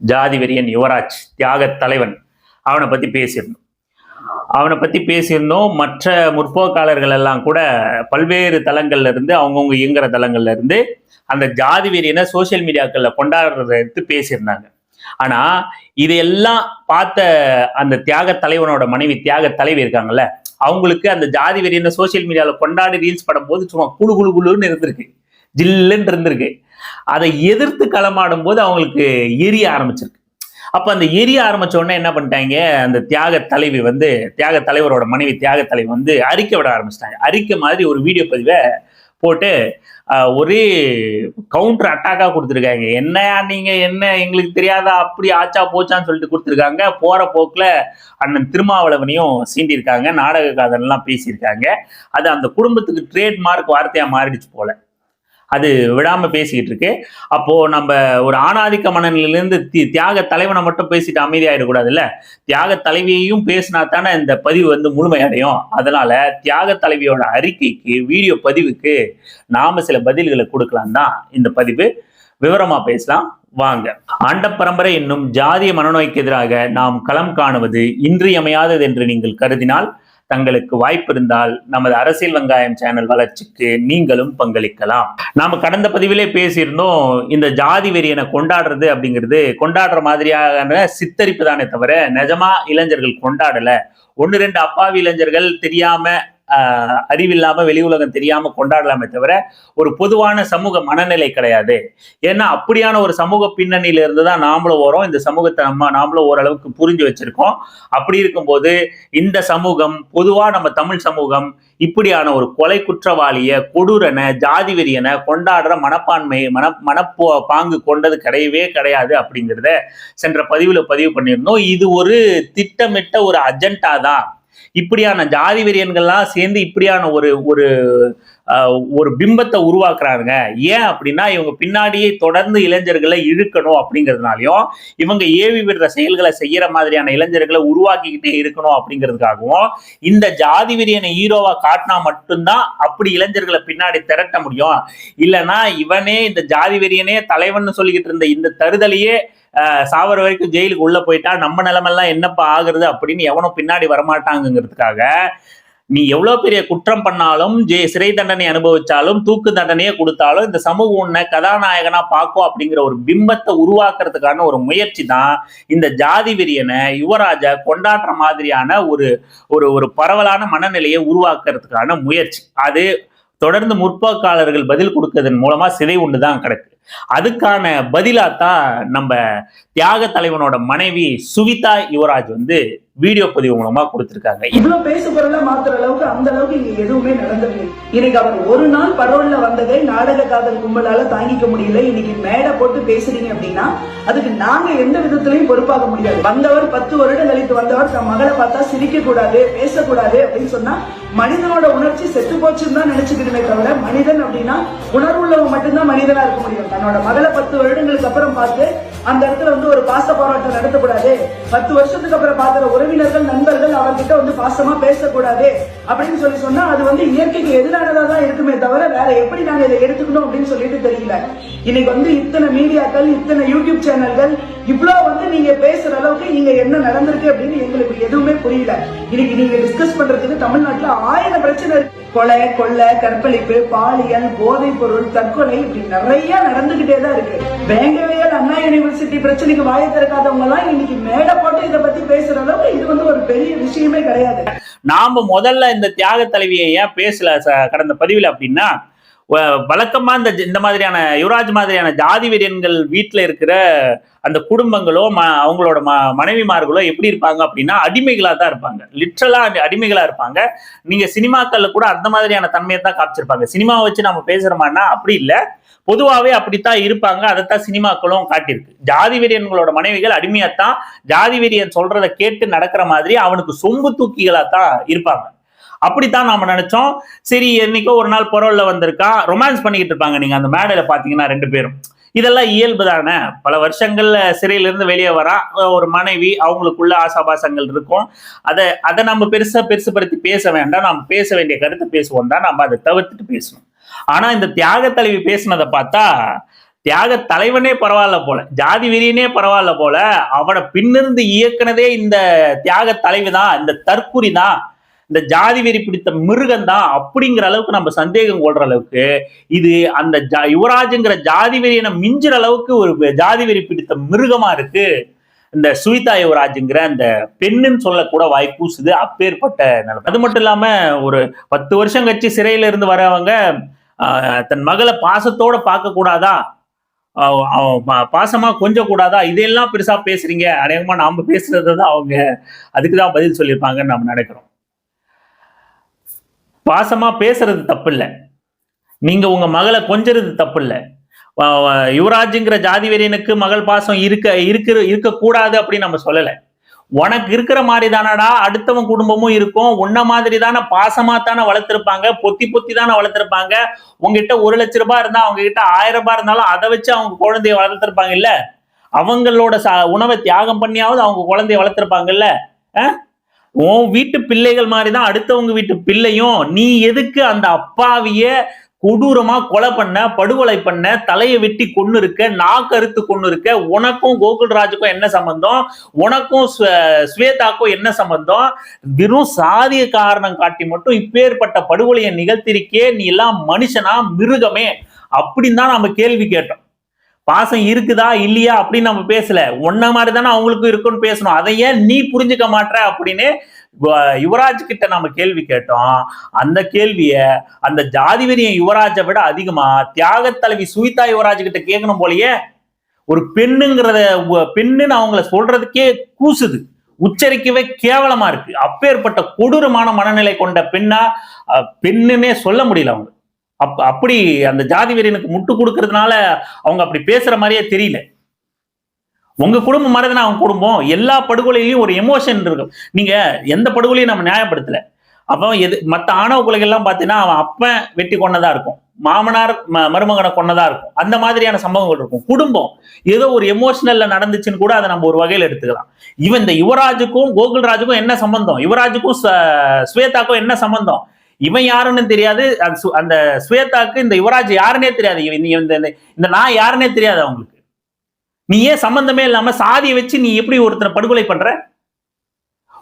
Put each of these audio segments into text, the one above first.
ஜாதி வெறியன் யுவராஜ் தியாக தலைவன். அவனை பற்றி பேசியிருந்தோம். அவனை பற்றி பேசியிருந்தோம். மற்ற முற்போக்காளர்கள் எல்லாம் கூட பல்வேறு தளங்கள்ல இருந்து அவங்கவுங்க இயங்குற தளங்கள்ல இருந்து அந்த ஜாதி வெறியனை சோசியல் மீடியாக்களில் கொண்டாடுறத எடுத்து பேசியிருந்தாங்க. ஆனா இதையெல்லாம் பார்த்த அந்த தியாக தலைவனோட மனைவி தியாக தலைவி இருக்காங்கல்ல அவங்களுக்கு அந்த ஜாதி வெறியனை சோசியல் மீடியாவில் கொண்டாடி ரீல்ஸ் படும் போது சும்மா குழு குழு குழுன்னு இருந்திருக்கு. ஜில்லுன்னு இருந்திருக்கு. அதை எதிர்த்து களமாடும் போது அவங்களுக்கு எரிய ஆரம்பிச்சிருக்கு. அப்போ அந்த எரிய ஆரம்பிச்ச உடனே என்ன பண்ணிட்டாங்க? அந்த தியாக தலைவி வந்து தியாக தலைவரோட மனைவி தியாக தலைவி வந்து அறிக்கை விட ஆரம்பிச்சிட்டாங்க. அறிக்கை மாதிரி ஒரு வீடியோ பதிவை போட்டு ஒரே கவுண்டர் அட்டாக்காக கொடுத்துருக்காங்க. என்னையா நீங்க? என்ன? எங்களுக்கு தெரியாதா? அப்படி ஆச்சா போச்சான்னு சொல்லிட்டு கொடுத்துருக்காங்க. போற போக்குல அண்ணன் திருமாவளவனையும் சீண்டியிருக்காங்க. நாடக காதல்லாம் பேசியிருக்காங்க. அது அந்த குடும்பத்துக்கு ட்ரேட் மார்க் வார்த்தையா மாறிடுச்சு போல. அது விடாமல் பேசிக்கிட்டு இருக்கு. அப்போது நம்ம ஒரு ஆணாதிக்க மனநிலையிலிருந்து தி தியாக தலைவனை மட்டும் பேசிட்டு அமைதியாயிடக்கூடாதுல்ல? தியாக தலைவியையும் பேசினா தானே இந்த பதிவு வந்து முழுமையடையும். அதனால தியாக தலைவியோட அறிக்கைக்கு வீடியோ பதிவுக்கு நாம் சில பதில்களை கொடுக்கலாம் தான் இந்த பதிவு. விவரமாக பேசலாம். வாங்க. ஆண்ட பரம்பரை என்னும் ஜாதிய மனநோய்க்கு எதிராக நாம் களம் காணுவது இன்றியமையாதது என்று நீங்கள் கருதினால் தங்களுக்கு வாய்ப்பு இருந்தால் நமது அரசியல் வெங்காயம் சேனல் வளர்ச்சிக்கு நீங்களும் பங்களிக்கலாம். நாம கடந்த பதிவிலே பேசியிருந்தோம் இந்த ஜாதி வெறியனை கொண்டாடுறது அப்படிங்கிறது கொண்டாடுற மாதிரியான சித்தரிப்பு தானே தவிர நிஜமா இளைஞர்கள் கொண்டாடல. ஒன்று ரெண்டு அப்பாவி இளைஞர்கள் தெரியாம அறிவில்லாம வெளி உலகம் தெரியாம கொண்டாடலாமே தவிர ஒரு பொதுவான சமூக மனநிலை கிடையாது. ஏன்னா அப்படியான ஒரு சமூக பின்னணியில இருந்து தான் நாமளும் வரோம் இந்த சமூகத்தை நம்ம நாமளும் ஓரளவுக்கு புரிஞ்சு வச்சிருக்கோம். அப்படி இருக்கும்போது இந்த சமூகம் பொதுவா நம்ம தமிழ் சமூகம் இப்படியான ஒரு கொலை குற்றவாளிய கொடூரனை ஜாதி வெறியனை கொண்டாடுற மனப்பான்மை மன மனப்போ பாங்கு கொண்டது கிடையவே கிடையாது அப்படிங்கிறத சென்ற பதிவில் பதிவு பண்ணியிருந்தோம். இது ஒரு திட்டமிட்ட ஒரு அஜெண்டா தான். இப்படியான ஜாதி வெறியன்கள்லாம் சேர்ந்து இப்படியான ஒரு ஒரு ஒரு பிம்பத்தை உருவாக்குறாங்க ஏன் அப்படின்னா இவங்க பின்னாடியே தொடர்ந்து இளைஞர்களை இழுக்கணும் அப்படிங்கிறதுனாலையும் இவங்க ஏவி விடுற செயல்களை செய்யற மாதிரியான இளைஞர்களை உருவாக்கிக்கிட்டே இருக்கணும் அப்படிங்கிறதுக்காகவும் இந்த ஜாதி வெறியனை ஹீரோவா காட்டினா மட்டும்தான் அப்படி இளைஞர்களை பின்னாடி திரட்ட முடியும். இல்லைன்னா இவனே இந்த ஜாதி வெறியனே தலைவன் சொல்லிக்கிட்டு இருந்த இந்த தருதலையே சாவர வரைக்கும் ஜெயிலுக்கு உள்ள போயிட்டா நம்ம நிலமெல்லாம் என்னப்பா ஆகுறது அப்படின்னு எவனும் பின்னாடி வரமாட்டாங்கிறதுக்காக நீ எவ்வளோ பெரிய குற்றம் பண்ணாலும் ஜெ சிறை தண்டனை அனுபவிச்சாலும் தூக்கு தண்டனையே கொடுத்தாலும் இந்த சமூகம் உன்னை கதாநாயகனா பார்க்கும் அப்படிங்கிற ஒரு பிம்பத்தை உருவாக்குறதுக்கான ஒரு முயற்சி தான் இந்த ஜாதி வெறியனை யுவராஜ கொண்டாடுற மாதிரியான ஒரு ஒரு ஒரு பரவலான மனநிலையை உருவாக்குறதுக்கான முயற்சி. அது தொடர்ந்து முற்போக்காளர்கள் பதில் கொடுக்கறதன் மூலமா சிதை உண்டு தான் கிடக்கு. அதுக்கான பதிலா தான் நம்ம தியாக தலைவனோட மனைவி சுவிதா யுவராஜ் வந்து வீடியோ பதிவு மூலமா கொடுத்திருக்காங்க. இவ்வளவு பேசு பொருளா மாத்துற அளவுக்கு அந்த அளவுக்கு இங்க எதுவுமே நடந்தது இன்னைக்கு அவர் ஒரு நாள் பரோல்ல வந்ததை நாடக காதல் கும்பலால தாங்கிக்க முடியல. இன்னைக்கு மேடை போட்டு பேசுறீங்க அப்படின்னா அதுக்கு நாங்க எந்த விதத்திலையும் பொறுப்பாக முடியாது. வந்தவர் பத்து வருடம் கழித்து வந்தவர் தன் மகளை பார்த்தா சிரிக்க கூடாது பேசக்கூடாது அப்படின்னு சொன்னா மனிதனோட உணர்ச்சி செத்து போச்சுன்னு தான் நினைச்சுக்கிட்டுமே தவிர மனிதன் அப்படின்னா உணர்வுள்ளவன் மட்டும்தான் மனிதனா இருக்க முடியும். தன்னோட மகளை பத்து வருடங்களுக்கு அப்புறம் பார்த்து அந்த இடத்துல வந்து ஒரு பாச போராட்டம் நடத்தக்கூடாது. பத்து வருஷத்துக்கு அப்புறம் பார்க்கிற உறவினர்கள் நண்பர்கள் அவர்கிட்ட வந்து பாசமா பேசக்கூடாது அப்படின்னு சொல்லி சொன்னா அது வந்து இயற்கைக்கு எதிரானதா தான் இருக்குமே தவிர வேற எப்படி நாங்க இதை எடுத்துக்கணும் அப்படின்னு சொல்லிட்டு தெரியல. இன்னைக்கு வந்து இத்தனை மீடியாக்கள் இத்தனை யூடியூப் சேனல்கள் இவ்ளோ வந்து நீங்க பேசுற அளவுக்கு இங்க என்ன நடந்திருக்கு அப்படின்னு எங்களுக்கு எதுவுமே புரியல. இன்னைக்கு நீங்க டிஸ்கஸ் பண்றதுக்கு தமிழ்நாட்டுல ஆயிரம் பிரச்சனை இருக்கு. கொலை கொள்ளை கற்பழிப்பு பாலியல் போதைப் பொருள் தற்கொலை இப்படி நிறைய நடந்துகிட்டே தான் இருக்கு. வேங்கவேல் அண்ணா யூனிவர்சிட்டி பிரச்சனைக்கு வாய திறக்காதவங்க எல்லாம் இன்னைக்கு மேடை போட்டு இதை பத்தி பேசுற அளவுக்கு இது வந்து ஒரு பெரிய விஷயமே கிடையாது. நாம முதல்ல இந்த தியாக தலைவியை ஏன் பேசல கடந்த பதிவில் அப்படின்னா வழக்கமா இந்த ஜ- இந்த மாதிரியான யுவராஜ் மாதிரியான ஜாதி வெறியன்கள் வீட்டில் இருக்கிற அந்த குடும்பங்களோ ம அவங்களோட ம மனைவிமார்களோ எப்படி இருப்பாங்க அப்படின்னா அடிமைகளாக தான் இருப்பாங்க. லிட்ரலா அடிமைகளா இருப்பாங்க. நீங்க சினிமாக்கள்ல கூட அந்த மாதிரியான தன்மையை தான் காமிச்சிருப்பாங்க. சினிமாவை வச்சு நம்ம பேசுறோமான்னா அப்படி இல்லை. பொதுவாகவே அப்படித்தான் இருப்பாங்க. அதைத்தான் சினிமாக்களும் காட்டியிருக்கு. ஜாதி வெறியன்களோட மனைவிகள் அடிமையாத்தான் ஜாதி வெறியன் சொல்றதை கேட்டு நடக்கிற மாதிரி அவனுக்கு சொம்பு தூக்கிகளாக தான் இருப்பாங்க. அப்படித்தான் நாம நினைச்சோம். சரி என்னைக்கோ ஒரு நாள் பரோல்ல வந்திருக்கா? ரொமான்ஸ் பண்ணிக்கிட்டு இருப்பாங்க. நீங்க அந்த மேடையில பாத்தீங்கன்னா ரெண்டு பேரும். இதெல்லாம் இயல்பு தானே? பல வருஷங்கள்ல சிறையில இருந்து வெளியே வரா ஒரு மனைவி அவங்களுக்குள்ள ஆசாபாசங்கள் இருக்கும். அதை அதை நம்ம பெருசா படுத்தி பேச வேண்டாம். நம்ம பேச வேண்டிய கருத்தை பேசுவோம் தான் நம்ம அதை தவிர்த்துட்டு பேசணும். ஆனா இந்த தியாக தலைவி பேசுனதை பார்த்தா தியாக தலைவனே பரவாயில்ல போல ஜாதி வெறியனே பரவாயில்ல போல அவனை பின்னிருந்து இயக்குனதே இந்த தியாக தலைவி தான் இந்த தற்குறி தான். இந்த ஜாதி வெறி பிடித்த மிருகம் தான் அப்படிங்கிற அளவுக்கு நம்ம சந்தேகம் கொள்ற அளவுக்கு இது அந்த ஜா- யுவராஜுங்கிற ஜாதி வெறியனை மிஞ்சுற அளவுக்கு ஒரு ஜாதி வெறி பிடித்த மிருகமா இருக்கு. இந்த சுவிதா யுவராஜுங்கிற அந்த பெண்ணுன்னு சொல்லக்கூட வாய் கூசுது அப்பேற்பட்ட நிலைமை. அது மட்டும் இல்லாம ஒரு பத்து வருஷம் கழிச்சு சிறையில இருந்து வரவங்க தன் மகளை பாசத்தோட பார்க்க கூடாதா அவ பாசமா கொஞ்சம் கூடாதா இதெல்லாம் பெருசா பேசுறீங்க. அநேகமா நாம பேசுறது தான் அவங்க அதுக்கு தான் பதில் சொல்லியிருப்பாங்கன்னு நம்ம நினைக்கிறோம். பாசமா பேசுறது தப்பு இல்லை நீங்க உங்க மகளை கொஞ்சறது தப்பு இல்லை யுவராஜுங்கிற ஜாதி வெறியனுக்கு மகள் பாசம் இருக்க இருக்கிற இருக்கக்கூடாது அப்படின்னு நம்ம சொல்லலை. உனக்கு இருக்கிற மாதிரி தானடா அடுத்தவன் குடும்பமும் இருக்கும். உன்ன மாதிரி தானே பாசமா தானே வளர்த்துருப்பாங்க. பொத்தி பொத்தி தானே வளர்த்துருப்பாங்க. உங்ககிட்ட ஒரு லட்ச ரூபாய் இருந்தா அவங்க கிட்ட ஆயிரம் ரூபாய் இருந்தாலும் அதை வச்சு அவங்க குழந்தைய வளர்த்துருப்பாங்க இல்ல அவங்களோட ச உணவை தியாகம் பண்ணியாவது அவங்க குழந்தைய வளர்த்துருப்பாங்கல்ல? ஆ? உன் வீட்டு பிள்ளைகள் மாதிரி தான் அடுத்தவங்க வீட்டு பிள்ளையும் நீ எதுக்கு அந்த அப்பாவிய கொடூரமா கொலை பண்ண படுகொலை பண்ண தலையை வெட்டி கொன்னு இருக்க நாக்கு கருத்து கொன்னு இருக்க உனக்கும் கோகுல்ராஜுக்கும் என்ன சம்பந்தம்? உனக்கும் ஸ்வேதாக்கும் என்ன சம்பந்தம்? வெறும் சாதிய காரணம் காட்டி மட்டும் இப்பேற்பட்ட படுகொலையை நிகழ்த்திருக்கே நீ எல்லாம் மனுஷனா மிருகமே அப்படின்னு தான் நம்ம கேள்வி கேட்டோம். பாசம் இருக்குதா இல்லையா அப்படின்னு நம்ம பேசல. ஒன்ன மாதிரி தானே அவங்களுக்கும் இருக்குன்னு பேசணும். அதை ஏன் நீ புரிஞ்சுக்க மாட்ற அப்படின்னு யுவராஜ் கிட்ட நம்ம கேள்வி கேட்டோம். அந்த கேள்விய அந்த ஜாதிவெறியன் யுவராஜை விட அதிகமா தியாக தலைவி சுவிதா யுவராஜ் கிட்ட கேட்கணும் போலயே ஒரு பெண்ணுங்கிறத பெண்ணுன்னு அவங்கள சொல்றதுக்கே கூசுது. உச்சரிக்கவே கேவலமா இருக்கு. அப்பேற்பட்ட கொடூரமான மனநிலை கொண்ட பெண்ணா பெண்ணுன்னே சொல்ல முடியல அவங்க அப் அப்படி அந்த ஜாதி வெறியனுக்கு முட்டு கொடுக்கறதுனால அவங்க அப்படி பேசுற மாதிரியே தெரியல. உங்க குடும்பம் மாதிரிதான் அவங்க குடும்பம். எல்லா படுகொலையிலையும் ஒரு எமோஷன் இருக்கும். நீங்க எந்த படுகொலையும் நம்ம நியாயப்படுத்தல. அப்போ எது மற்ற ஆணவ கொலைகள்லாம் பார்த்தீங்கன்னா அவன் அப்பன் வெட்டி கொண்டதா இருக்கும். மாமனார் ம- மருமகனை கொண்டதா இருக்கும். அந்த மாதிரியான சம்பவங்கள் இருக்கும். குடும்பம் ஏதோ ஒரு எமோஷனல்ல நடந்துச்சுன்னு கூட அதை நம்ம ஒரு வகையில் எடுத்துக்கலாம். இவன் இந்த யுவராஜுக்கும் கோகுல்ராஜுக்கும் என்ன சம்பந்தம்? யுவராஜுக்கும் ஸ்வேதாக்கும் என்ன சம்பந்தம்? இவன் யாருன்னு தெரியாது. அந்த சு- அந்த ஸ்வேதாக்கு இந்த யுவராஜ் யாருன்னே தெரியாது. நீ இந்த- இந்த இந்த நான் யாருன்னே தெரியாது அவங்களுக்கு. நீ ஏன் சம்பந்தமே இல்லாம சாதியை வச்சு நீ எப்படி ஒருத்தனை படுகொலை பண்ற?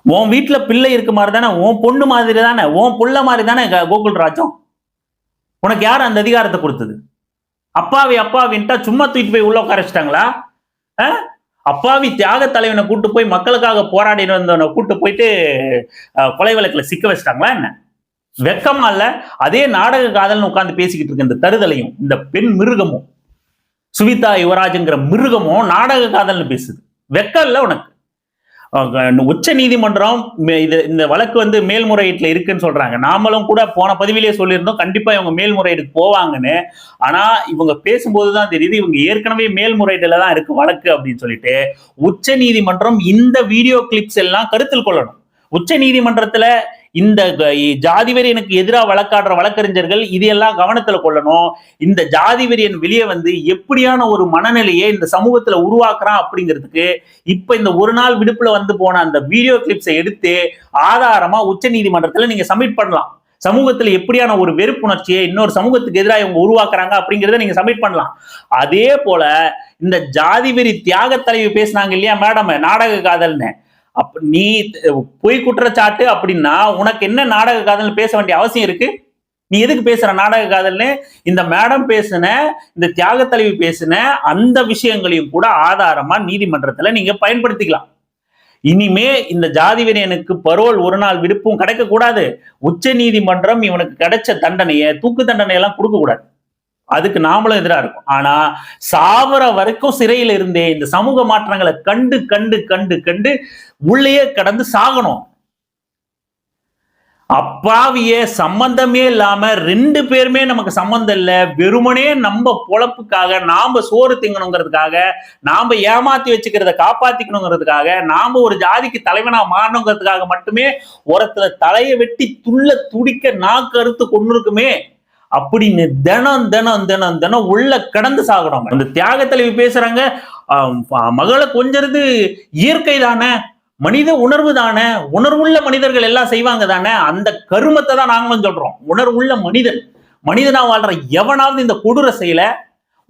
உன் வீட்டுல பிள்ளை இருக்க மாதிரி தானே உன் பொண்ணு மாதிரி தானே உன் புள்ள மாதிரி தானே கோகுல் ராஜம்? உனக்கு யார் அந்த அதிகாரத்தை கொடுத்தது? அப்பாவி அப்பாவின்ட்டா சும்மா தூக்கிட்டு போய் உள்ள உட்காரச்சிட்டாங்களா அப்பாவி தியாக தலைவனை கூட்டு போய் மக்களுக்காக போராடி வந்தவனை கூட்டு போயிட்டு கொலை வழக்குல சிக்க வச்சிட்டாங்களா என்ன? வெக்கமா இல்ல அதே நாடக காதல்னு உட்காந்து பேசிக்கிட்டு இருக்க இந்த தருதலையும் இந்த பெண் மிருகமும் சுவிதா யுவராஜுங்கிற மிருகமும் நாடக காதல்னு பேசுது. வெக்கம் இல்லை உனக்கு. உச்ச நீதிமன்றம் மே- இது இந்த வழக்கு வந்து மேல்முறையீட்டில் இருக்குன்னு சொல்றாங்க. நாமளும் கூட போன பதிவிலேயே சொல்லியிருந்தோம் கண்டிப்பா இவங்க மேல்முறையீடுக்கு போவாங்கன்னு. ஆனா இவங்க பேசும்போது தான் தெரியுது இவங்க ஏற்கனவே மேல்முறையீடுல தான் இருக்கு வழக்கு அப்படின்னு சொல்லிட்டு. உச்ச நீதிமன்றம் இந்த வீடியோ கிளிப்ஸ் எல்லாம் கருத்தில் கொள்ளணும். உச்ச நீதிமன்றத்துல இந்த ஜாதி வெறியனுக்கு எதிராக வழக்காடுற வழக்கறிஞர்கள் இதையெல்லாம் கவனத்துல கொள்ளணும். இந்த ஜாதி வெறியன் வெளியே வந்து எப்படியான ஒரு மனநிலையை இந்த சமூகத்துல உருவாக்குறான் அப்படிங்கிறதுக்கு இப்ப இந்த ஒரு நாள் விடுப்புல வந்து போன அந்த வீடியோ கிளிப்ஸை எடுத்து ஆதாரமா உச்ச நீதிமன்றத்துல நீங்க சப்மிட் பண்ணலாம். சமூகத்துல எப்படியான ஒரு வெறுப்புணர்ச்சியை இன்னொரு சமூகத்துக்கு எதிராக இவங்க உருவாக்குறாங்க அப்படிங்கிறத நீங்க சப்மிட் பண்ணலாம். அதே போல இந்த ஜாதி வெறி தியாக தலைவி பேசினாங்க இல்லையா மேடம் நாடக காதல்னு. அப்ப நீ பொய் குற்றச்சாட்டு அப்படின்னா உனக்கு என்ன நாடக காதல் பேச வேண்டிய அவசியம் இருக்கு? நீ எதுக்கு பேசுற நாடக காதல்னு? இந்த மேடம் பேசின இந்த தியாக தலைவி பேசின அந்த விஷயங்களையும் கூட ஆதாரமா நீதிமன்றத்துல நீங்க பயன்படுத்திக்கலாம். இனிமே இந்த ஜாதி வெறியனுக்கு பரோல் ஒரு நாள் விடுப்பும் கிடைக்க கூடாது உச்ச நீதிமன்றம் இவனுக்கு கிடைச்ச தண்டனையை தூக்கு தண்டனை எல்லாம் கொடுக்க கூடாது அதுக்கு நாமளும் எதிரா இருக்கும். ஆனா சாவர வரைக்கும் சிறையில இருந்தே இந்த சமூக மாற்றங்களை கண்டு கண்டு கண்டு கண்டு உள்ளேயே கடந்து சாகணும். அப்பாவிய சம்பந்தமே இல்லாம ரெண்டு பேருமே நமக்கு சம்பந்தம் இல்ல. வெறுமனே நம்ம பொழப்புக்காக நாம சோறு திங்கணுங்கிறதுக்காக நாம ஏமாத்தி வச்சுக்கிறத காப்பாத்திக்கணுங்கிறதுக்காக நாம ஒரு ஜாதிக்கு தலைவனா மாறணுங்கிறதுக்காக மட்டுமே ஒருத்தர தலையை வெட்டி துள்ள துடிக்க நாக்கு அறுத்து கொண்டு இருக்குமே அப்படின்னு தினம் தினம் தினம் தினம் உள்ள கடந்து சாகுறாங்க அந்த தியாக தலைவி பேசுறாங்க மகளை கொஞ்சது இயற்கை தானே மனித உணர்வு தானே உணர்வுள்ள மனிதர்கள் எல்லாம் செய்வாங்க தானே அந்த கருமத்தை தான் நாங்களும் சொல்றோம். உணர்வுள்ள மனிதன் மனிதனா வாழ்ற எவனாவது இந்த கொடூர செயலை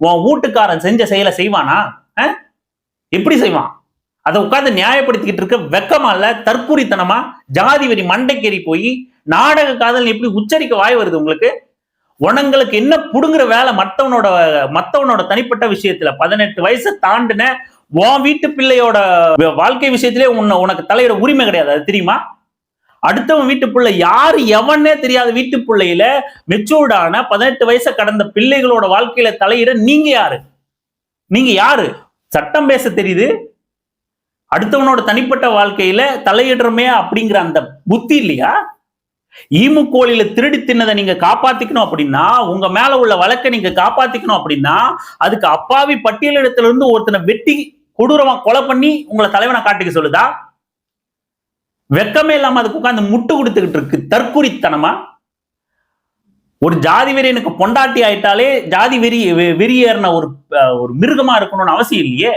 உன் வீட்டுக்காரன் செஞ்ச செயலை செய்வானா? எப்படி செய்வான்? அதை உட்காந்து நியாயப்படுத்திக்கிட்டு இருக்க வெக்கமா இல்ல தற்கூரித்தனமா? ஜாதி வரி மண்டைக்கேறி போய் நாடக காதல் எப்படி உச்சரிக்க வாய் வருது உங்களுக்கு? உனங்களுக்கு என்ன புடுங்குற வேலை மற்றவனோட மற்றவனோட தனிப்பட்ட விஷயத்துல? பதினெட்டு வயசை தாண்டின உன் வீட்டு பிள்ளையோட வாழ்க்கை விஷயத்திலே உன்னை உனக்கு தலையிட உரிமை கிடையாது அது தெரியுமா? அடுத்தவன் வீட்டு பிள்ளை யாரு எவனே தெரியாத வீட்டு பிள்ளையில மெச்சூர்டான பதினெட்டு வயசை கடந்த பிள்ளைகளோட வாழ்க்கையில தலையிட நீங்க யாரு? நீங்க யாரு? சட்டம் பேச தெரியுது. அடுத்தவனோட தனிப்பட்ட வாழ்க்கையில தலையிடுறமே அப்படிங்கிற அந்த புத்தி இல்லையா? ஈமு கோழியில திருடி தின்னதை நீங்க காப்பாத்திக்கணும் அப்படின்னா உங்க மேல உள்ள வழக்கை நீங்க காப்பாத்திக்கணும் அப்படின்னா அதுக்கு அப்பாவி பட்டியலிடத்துல இருந்து ஒருத்தனை வெட்டி கொடூரமா கொலை பண்ணி உங்களை தலைவனை காட்டிக்க சொல்லுதா? வெக்கமே இல்லாம அதுக்கு உட்கார்ந்து முட்டு கொடுத்துக்கிட்டு இருக்கு. தற்குறித்தனமா ஒரு ஜாதி வெறியனுக்கு பொண்டாட்டி ஆயிட்டாலே ஜாதி வெறி வெ- வெறியேறின ஒரு அஹ், ஒரு மிருகமா இருக்கணும்னு அவசியம் இல்லையே?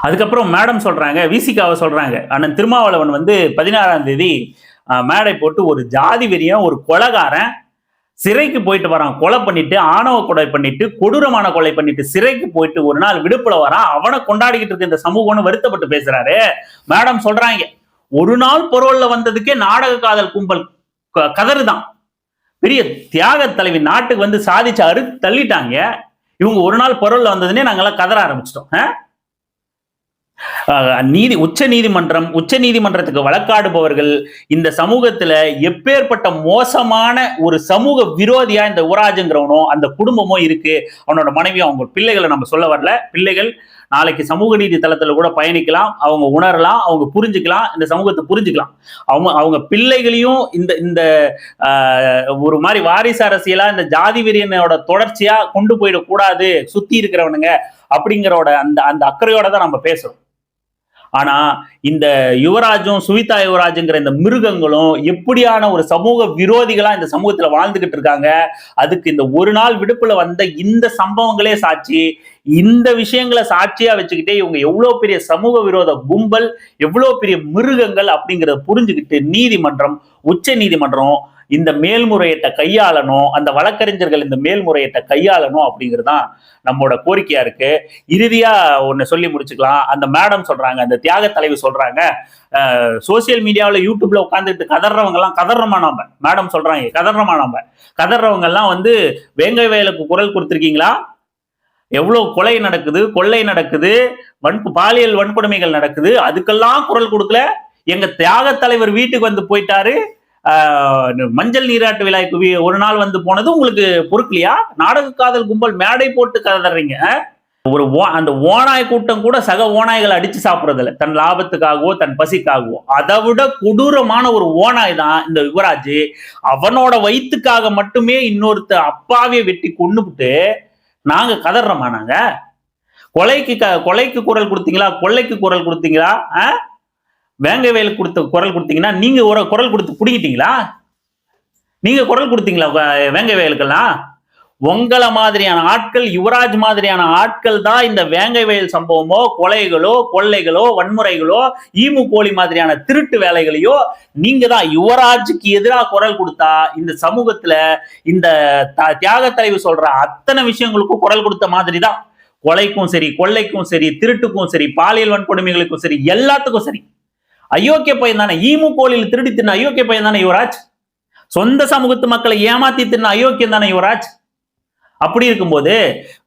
அதுக்கப்புறம் மேடம் சொல்றாங்க விசிகாவை சொல்றாங்க. அண்ணன் திருமாவளவன் வந்து பதினாறாம் தேதி மேடை போட்டு ஒரு ஜாதி வெறியன் ஒரு கொலைகாரன் சிறைக்கு போயிட்டு வரான். கொலை பண்ணிட்டு ஆணவ கொலை பண்ணிட்டு கொடூரமான கொலை பண்ணிட்டு சிறைக்கு போயிட்டு ஒரு நாள் விடுப்புல வரான் அவனை கொண்டாடிக்கிட்டு இருக்க இந்த சமூகம்னு வருத்தப்பட்டு பேசுறாரு. மேடம் சொல்றாங்க ஒரு நாள் பொருள்ல வந்ததுக்கே நாடக காதல் கும்பல் க- கதறுதான். பெரிய தியாக தலைவி நாட்டுக்கு வந்து சாதிச்சு அறு தள்ளிட்டாங்க. இவங்க ஒரு நாள் பொருள்ல வந்ததுன்னே நாங்கெல்லாம் கதற ஆரம்பிச்சிட்டோம். நீதி உச்ச நீதிமன்றம் உச்ச நீதிமன்றத்துக்கு வழக்காடுபவர்கள் இந்த சமூகத்துல எப்பேற்பட்ட மோசமான ஒரு சமூக விரோதியா இந்த யுவராஜுங்கிறவனோ அந்த குடும்பமோ இருக்கு. அவனோட மனைவி அவங்க பிள்ளைகளை நம்ம சொல்ல வரல. பிள்ளைகள் நாளைக்கு சமூக நீதி தளத்துல கூட பயணிக்கலாம். அவங்க உணரலாம் அவங்க புரிஞ்சுக்கலாம் இந்த சமூகத்தை புரிஞ்சுக்கலாம். அவங்க அவங்க பிள்ளைகளையும் இந்த இந்த ஆஹ், ஒரு மாதிரி வாரிசு அரசியலா இந்த ஜாதி வெறியனோட தொடர்ச்சியா கொண்டு போயிடக்கூடாது. சுத்தி இருக்கிறவனுங்க அப்படிங்கிறோட அந்த அந்த அக்கறையோட தான் நம்ம பேசுறோம். ஆனா இந்த யுவராஜும் சுவிதா யுவராஜுங்கிற இந்த மிருகங்களும் எப்படியான ஒரு சமூக விரோதிகளா இந்த சமூகத்துல வாழ்ந்துகிட்டு இருக்காங்க அதுக்கு இந்த ஒரு நாள் விடுப்புல வந்த இந்த சம்பவங்களே சாட்சி. இந்த விஷயங்களை சாட்சியா வச்சுக்கிட்டே இவங்க எவ்வளவு பெரிய சமூக விரோத கும்பல் எவ்வளவு பெரிய மிருகங்கள் அப்படிங்கறத புரிஞ்சுக்கிட்டு நீதிமன்றம் உச்ச நீதிமன்றம் இந்த மேல்முறையீட்டை கையாளணும் அந்த வழக்கறிஞர்கள் இந்த மேல்முறையீட்டை கையாளணும் அப்படிங்கிறது தான் நம்மளோட கோரிக்கையா இருக்கு. இறுதியா ஒன்னு சொல்லி முடிச்சுக்கலாம். அந்த மேடம் சொல்றாங்க அந்த தியாக தலைவி சொல்றாங்க சோசியல் மீடியாவில் யூடியூப்ல உட்காந்துட்டு கதறவங்க கதறமா நாம? மேடம் சொல்றாங்க கதறமா நம்ம கதறவங்கெல்லாம் வந்து வேங்கை வயலுக்கு குரல் கொடுத்துருக்கீங்களா? எவ்வளவு கொலை நடக்குது கொள்ளை நடக்குது வன்பு பாலியல் வன்கொடுமைகள் நடக்குது அதுக்கெல்லாம் குரல் கொடுக்கல. எங்க தியாக தலைவர் வீட்டுக்கு வந்து போயிட்டாரு. மஞ்சள் நீராட்டு விழாக்கு ஒரு நாள் வந்து போனது. உங்களுக்கு பொறுக்கலையா நாடக காதல் கும்பல் மேடை போட்டு கதறீங்க. ஒரு ஓ- அந்த ஓனாய் கூட்டம் கூட சக ஓனாய்களை அடிச்சு சாப்பிட்றதில்ல. தன் லாபத்துக்காகவோ தன் பசிக்காகவோ. அதை விட கொடூரமான ஒரு ஓநாய் தான் இந்த யுவராஜ். அவனோட வயிற்றுக்காக மட்டுமே இன்னொருத்த அப்பாவே வெட்டி கொண்டுபிட்டு நாங்க கதறோமா நாங்க? கொலைக்கு க- கொலைக்கு குரல் கொடுத்தீங்களா? கொள்ளைக்கு குரல் கொடுத்தீங்களா? ஆ? வேங்கை வயலுக்கு கொடுத்த குரல் கொடுத்தீங்கன்னா நீங்க ஒரு குரல் கொடுத்து பிடிக்கிட்டீங்களா நீங்க குரல் கொடுத்தீங்களா வ- வேங்கை வயலுக்கெல்லாம் உங்களை மாதிரியான ஆட்கள் யுவராஜ் மாதிரியான ஆட்கள் தான் இந்த வேங்கை வயல் சம்பவமோ கொலைகளோ கொள்ளைகளோ வன்முறைகளோ ஈமு கோழி மாதிரியான திருட்டு வேலைகளையோ நீங்க தான் யுவராஜுக்கு எதிராக குரல் கொடுத்தா இந்த சமூகத்துல இந்த தியாக தலைவி சொல்ற அத்தனை விஷயங்களுக்கும் குரல் கொடுத்த மாதிரி தான். கொலைக்கும் சரி கொள்ளைக்கும் சரி திருட்டுக்கும் சரி பாலியல் வன்கொடுமைகளுக்கும் சரி எல்லாத்துக்கும் சரி. அயோக்கிய பையன் தானே? ஈமு கோழியில் திருடி தின்ன அயோக்கிய பையன் தானே யுவராஜ்? சொந்த சமூகத்து மக்களை ஏமாத்தி தின்ன அயோக்கியம் தானே யுவராஜ்? அப்படி இருக்கும்போது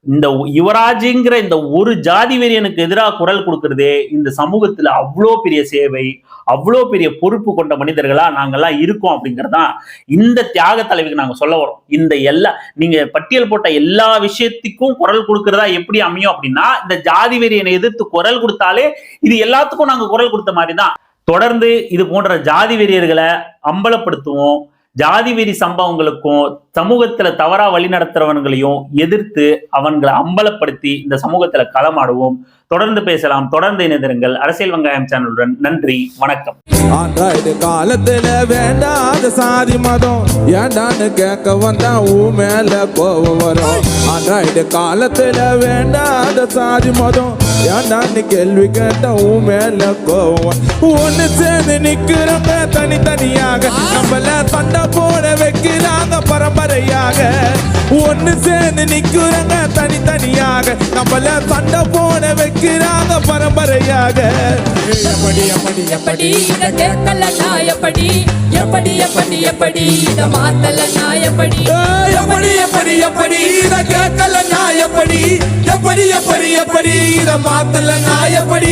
இந்த யுவராஜுங்கிற இந்த ஒரு ஜாதி வெறியனுக்கு எதிராக குரல் கொடுக்கறதே இந்த சமூகத்துல அவ்வளோ பெரிய சேவை அவ்வளோ பெரிய பொறுப்பு கொண்ட மனிதர்களா நாங்கெல்லாம் இருக்கோம் அப்படிங்கறதான் இந்த தியாக தலைவிக்கு நாங்க சொல்ல வரோம். இந்த எல்லா நீங்க பட்டியல் போட்ட எல்லா விஷயத்துக்கும் குரல் கொடுக்கறதா எப்படி அமையும் அப்படின்னா இந்த ஜாதி வெறியனை எதிர்த்து குரல் கொடுத்தாலே இது எல்லாத்துக்கும் நாங்க குரல் கொடுத்த மாதிரி தான் தொடர்ந்து இது போன்ற ஜாதி வெறியர்களை அம்பலப்படுத்துவோம். ஜாதி வெறி சம்பவங்களுக்கும் சமூகத்துல தவறா வழி நடத்துறவன்களையும் எதிர்த்து அவன்களை அம்பலப்படுத்தி இந்த சமூகத்துல களமாடுவோம். தொடர்ந்து பேசலாம் தொடர்ந்து இணைந்திருங்கள். அரசியல் வெங்காயம் சேனலுடன் நன்றி வணக்கம். ஆண்ட்ராய்டு காலத்துல வேண்டாத சாதி மதம். ஏண்டான்னு கேட்க வந்தா ஊ மேல கோவம் வரும். ஆண்ட்ராய்டு காலத்துல வேண்டாத சாதி மதம். ஏண்டான்னு கேள்வி கேட்ட உன் மேல கோவம். ஒண்ணு சேர்ந்து நிக்கிறவங்க தனித்தனியாக நம்மள சண்டை போட வைக்கிறாங்க பரம்பரையாக. ஒண்ணு சேர்ந்து நிக்கிறவங்க தனித்தனியாக நம்மள சண்டை போட வைக்கிறாங்க பரம்பரையாக. எப்படி எப்படி எப்படி இத கேட்கல எப்படி? எப்படி எப்படி எப்படி? இத மாத்தல எப்படி? எப்படி எப்படி எப்படி இத கேட்கல எப்படி எப்படி எப்படி? எப்படி இத மாத்தல? நாயப்படி